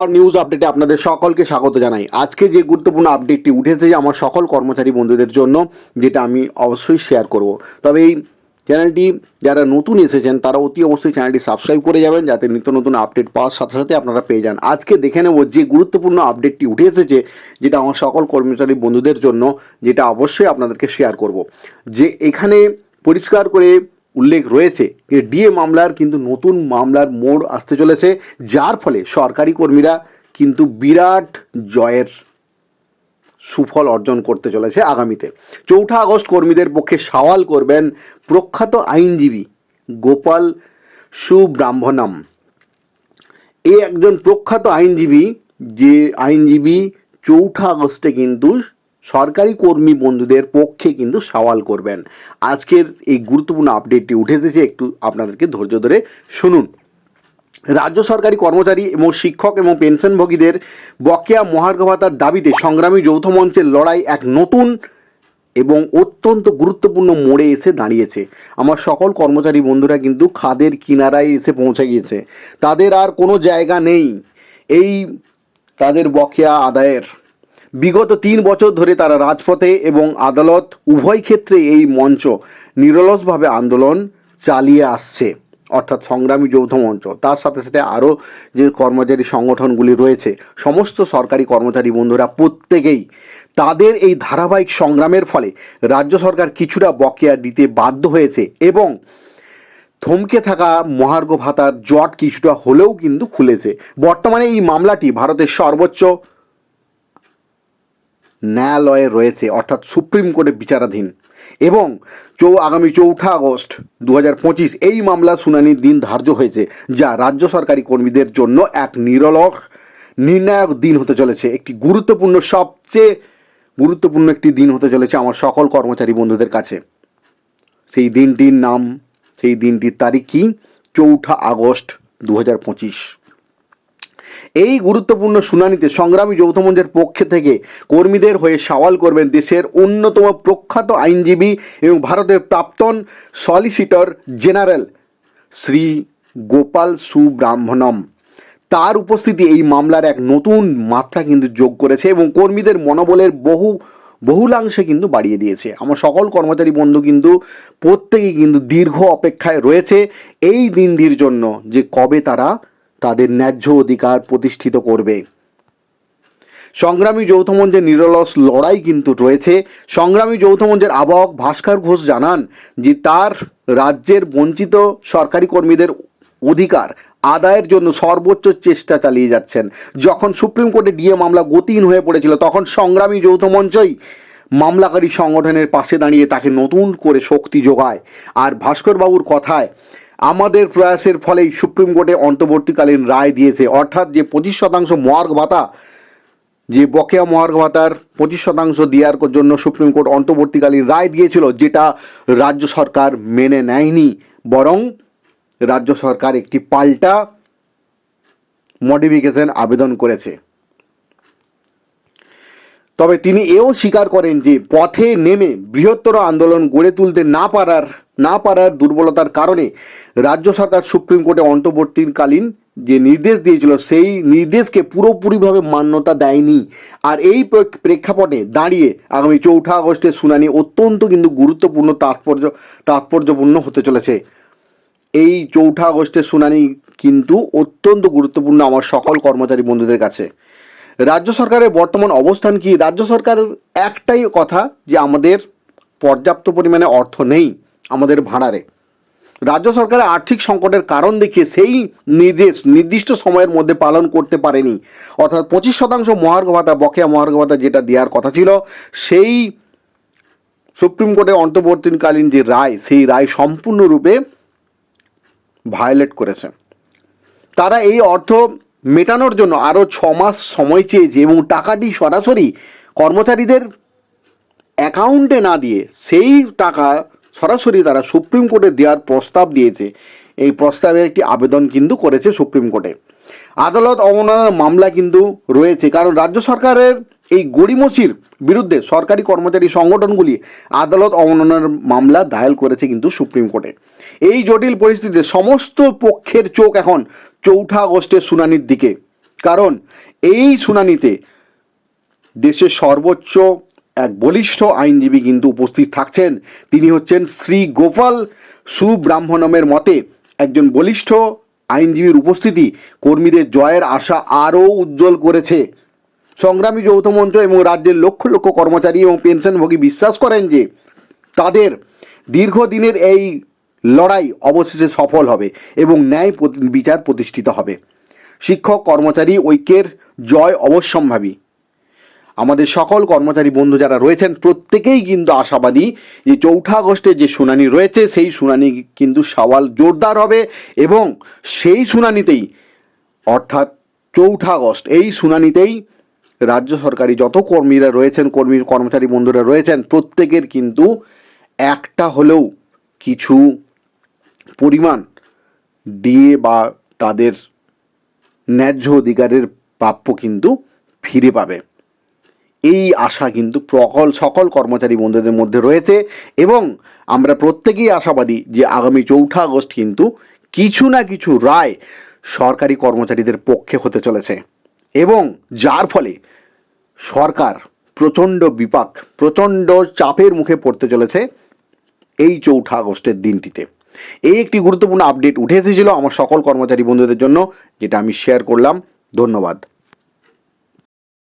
News আপডেটে আপনাদের সকলকে স্বাগত জানাই। আজকে যে গুরুত্বপূর্ণ আপডেটটি উঠেছে আমার সকল কর্মচারী বন্ধুদের জন্য, যেটা আমি অবশ্যই শেয়ার করব। তবে এই চ্যানেলটি যারা নতুন এসেছেন, তারা অতি অবশ্যই চ্যানেলটি সাবস্ক্রাইব করে যাবেন, যাতে নিত্য নতুন আপডেট পাওয়ার সাথে সাথে আপনারা পেয়ে যান। আজকে দেখে নেব যে গুরুত্বপূর্ণ আপডেটটি উঠে এসেছে, যেটা আমার সকল কর্মচারী বন্ধুদের জন্য, যেটা অবশ্যই আপনাদেরকে শেয়ার করব। যে এখানে পরিষ্কার করে উল্লেখ রয়েছে যে ডিএ মামলার কিন্তু নতুন মামলার মোড় আসতে চলেছে, যার ফলে সরকারি কর্মীরা কিন্তু বিরাট জয়ের সুফল অর্জন করতে চলেছে আগামীতে। চৌঠা আগস্ট কর্মীদের পক্ষে সওয়াল করবেন প্রখ্যাত আইনজীবী গোপাল সুব্রাহ্মণম। এ একজন প্রখ্যাত আইনজীবী, যে আইনজীবী চৌঠা আগস্টে কিন্তু সরকারি কর্মী বন্ধুদের পক্ষে কিন্তু সওয়াল করবেন। আজকের এই গুরুত্বপূর্ণ আপডেটটি উঠে এসেছে, একটু আপনাদেরকে ধৈর্য ধরে শুনুন। রাজ্য সরকারি কর্মচারী এবং শিক্ষক এবং পেনশনভোগীদের বকেয়া মহার্ঘ ভাতার দাবিতে সংগ্রামী যৌথ মঞ্চের লড়াই এক নতুন এবং অত্যন্ত গুরুত্বপূর্ণ মোড়ে এসে দাঁড়িয়েছে। আমার সকল কর্মচারী বন্ধুরা কিন্তু খাদের কিনারায় এসে পৌঁছে গিয়েছে। তাদের আর কোনো জায়গা নেই। এই তাদের বকেয়া আদায়ের বিগত তিন বছর ধরে তারা রাজপথে এবং আদালত উভয় ক্ষেত্রে এই মঞ্চ নিরলসভাবে আন্দোলন চালিয়ে আসছে, অর্থাৎ সংগ্রামী যৌথ মঞ্চ। তার সাথে সাথে আরও যে কর্মচারী সংগঠনগুলি রয়েছে, সমস্ত সরকারি কর্মচারী বন্ধুরা প্রত্যেকেই তাদের এই ধারাবাহিক সংগ্রামের ফলে রাজ্য সরকার কিছুটা বকেয়া দিতে বাধ্য হয়েছে এবং থমকে থাকা মহার্ঘ ভাতার জট কিছুটা হলেও কিন্তু খুলেছে। বর্তমানে এই মামলাটি ভারতের সর্বোচ্চ ন্যায়ালয়ে রয়েছে, অর্থাৎ সুপ্রিম কোর্টে বিচারাধীন। এবং চৌ, আগামী চৌঠা আগস্ট দু পঁচিশ এই মামলা শুনানির দিন ধার্য হয়েছে, যা রাজ্য সরকারি কর্মীদের জন্য এক নিরলক নির্ণায়ক দিন হতে চলেছে। একটি গুরুত্বপূর্ণ, সবচেয়ে গুরুত্বপূর্ণ একটি দিন হতে চলেছে আমার সকল কর্মচারী বন্ধুদের কাছে। সেই দিনটির নাম, সেই দিনটির তারিখ কি? চৌঠা আগস্ট দু পঁচিশ। এই গুরুত্বপূর্ণ শুনানিতে সংগ্রামী যৌথ মঞ্চের পক্ষে থেকে কর্মীদের হয়ে সওয়াল করবেন দেশের অন্যতম প্রখ্যাত আইনজীবী এবং ভারতের প্রাক্তন সলিসিটর জেনারেল শ্রী গোপাল সুব্রাহ্মণম। তার উপস্থিতি এই মামলার এক নতুন মাত্রা কিন্তু যোগ করেছে এবং কর্মীদের মনোবলের বহু, বহুলাংশে কিন্তু বাড়িয়ে দিয়েছে। আমার সকল কর্মচারী বন্ধু কিন্তু প্রত্যেকেই কিন্তু দীর্ঘ অপেক্ষায় রয়েছে এই দিনটির জন্য যে কবে তারা তাদের ন্যায্য অধিকার প্রতিষ্ঠিত করবে। সংগ্রামী যৌথ মঞ্চের নিরলস লড়াই কিন্তু রয়েছে। সংগ্রামী যৌথ মঞ্চের আবাহক ভাস্কর ঘোষ জানান যে তার রাজ্যের বঞ্চিত সরকারি কর্মীদের অধিকার আদায়ের জন্য সর্বোচ্চ চেষ্টা চালিয়ে যাচ্ছেন। যখন সুপ্রিম কোর্টে ডিএ মামলা গতিহীন হয়ে পড়েছিল, তখন সংগ্রামী যৌথ মঞ্চই মামলাকারী সংগঠনের পাশে দাঁড়িয়ে তাকে নতুন করে শক্তি যোগায়। আর ভাস্করবাবুর কথায় আমাদের প্রয়াসের ফলেই সুপ্রিম কোর্টে অন্তর্বর্তীকালীন রায় দিয়েছে। অর্থাৎ যে পঁচিশ শতাংশ মহার্ঘ ভাতা, যে বকেয়া মহার্ঘ ভাতার পঁচিশ শতাংশ দেওয়ার জন্য সুপ্রিম কোর্ট অন্তর্বর্তীকালীন রায় দিয়েছিল, যেটা রাজ্য সরকার মেনে নেয়নি। বরং রাজ্য সরকার একটি পাল্টা মডিফিকেশন আবেদন করেছে। তবে তিনি এও স্বীকার করেন যে পথে নেমে বৃহত্তর আন্দোলন গড়ে তুলতে না পারার না পারার দুর্বলতার কারণে রাজ্য সরকার সুপ্রিম কোর্টে অন্তর্বর্তীকালীন যে নির্দেশ দিয়েছিল, সেই নির্দেশকে পুরোপুরিভাবে মান্যতা দেয়নি। আর এই প্রেক্ষাপটে দাঁড়িয়ে আগামী চৌঠা আগস্টের শুনানি অত্যন্ত কিন্তু গুরুত্বপূর্ণ, তাৎপর্য, তাৎপর্যপূর্ণ হতে চলেছে। এই চৌঠা আগস্টের শুনানি কিন্তু অত্যন্ত গুরুত্বপূর্ণ আমার সকল কর্মচারী বন্ধুদের কাছে। রাজ্য সরকারের বর্তমান অবস্থান কি? রাজ্য সরকারের একটাই কথা যে আমাদের পর্যাপ্ত পরিমাণে অর্থ নেই। আমাদের ভাড়ারে। রাজ্য সরকারের আর্থিক সংকটের কারণ দেখিয়ে সেই নির্দেশ নির্দিষ্ট সময়ের মধ্যে পালন করতে পারেনি। অর্থাৎ পঁচিশ শতাংশ মহার্ঘ ভাতা, বকেয়া মহার্ঘ ভাতা যেটা দেওয়ার কথা ছিল, সেই সুপ্রিম কোর্টের অন্তর্বর্তীকালীন যে রায়, সেই রায় সম্পূর্ণরূপে ভায়োলেট করেছে। তারা এই অর্থ মেটানোর জন্য আরও ছ মাস সময় চেয়েছে এবং টাকাটি সরাসরি কর্মচারীদের অ্যাকাউন্টে না দিয়ে সেই টাকা সরাসরি তারা সুপ্রিম কোর্টে দেওয়ার প্রস্তাব দিয়েছে। এই প্রস্তাবের একটি আবেদন কিন্তু করেছে সুপ্রিম কোর্টে। আদালত অবমাননার মামলা কিন্তু রয়েছে, কারণ রাজ্য সরকারের এই গড়িমসির বিরুদ্ধে সরকারি কর্মচারী সংগঠনগুলি আদালত অবমাননার মামলা দায়ের করেছে কিন্তু সুপ্রিম কোর্টে। এই জটিল পরিস্থিতিতে সমস্ত পক্ষের চোখ এখন চৌঠা আগস্টের শুনানির দিকে। কারণ এই শুনানিতে দেশের সর্বোচ্চ এক বলিষ্ঠ আইনজীবী কিন্তু উপস্থিত থাকছেন। তিনি হচ্ছেন শ্রী গোপাল সুব্রাহ্মণমের মতে একজন বলিষ্ঠ আইনজীবীর উপস্থিতি কর্মীদের জয়ের আশা আরও উজ্জ্বল করেছে। সংগ্রামী যৌথ মঞ্চ এবং রাজ্যের লক্ষ লক্ষ কর্মচারী এবং পেনশনভোগী বিশ্বাস করেন যে তাদের দীর্ঘদিনের এই লড়াই অবশেষে সফল হবে এবং ন্যায় বিচার প্রতিষ্ঠিত হবে। শিক্ষক, কর্মচারী, ঐক্যের জয় অবশ্যম্ভাবী। আমাদের সকল কর্মচারী বন্ধু যারা রয়েছেন, প্রত্যেকেই কিন্তু আশাবাদী যে চৌঠা আগস্টে যে শুনানি রয়েছে, সেই শুনানি কিন্তু সওয়াল জোরদার হবে এবং সেই শুনানিতেই, অর্থাৎ চৌঠা আগস্ট, এই শুনানিতেই রাজ্য সরকারি যত কর্মীরা রয়েছেন কর্মী কর্মচারী বন্ধুরা রয়েছেন, প্রত্যেকের কিন্তু একটা হলেও কিছু পরিমাণ দিয়ে বা তাদের ন্যায্য অধিকারের প্রাপ্য কিন্তু ফিরে পাবে। এই আশা কিন্তু প্রকল, সকল কর্মচারী বন্ধুদের মধ্যে রয়েছে এবং আমরা প্রত্যেকেই আশাবাদী যে আগামী চৌঠা আগস্ট কিন্তু কিছু না কিছু রায় সরকারি কর্মচারীদের পক্ষে হতে চলেছে এবং যার ফলে সরকার প্রচণ্ড বিপাক, প্রচণ্ড চাপের মুখে পড়তে চলেছে এই চৌঠা আগস্টের দিনটিতে। এই একটি গুরুত্বপূর্ণ আপডেট উঠে এসেছিল আমার সকল কর্মচারী বন্ধুদের জন্য, যেটা আমি শেয়ার করলাম। ধন্যবাদ।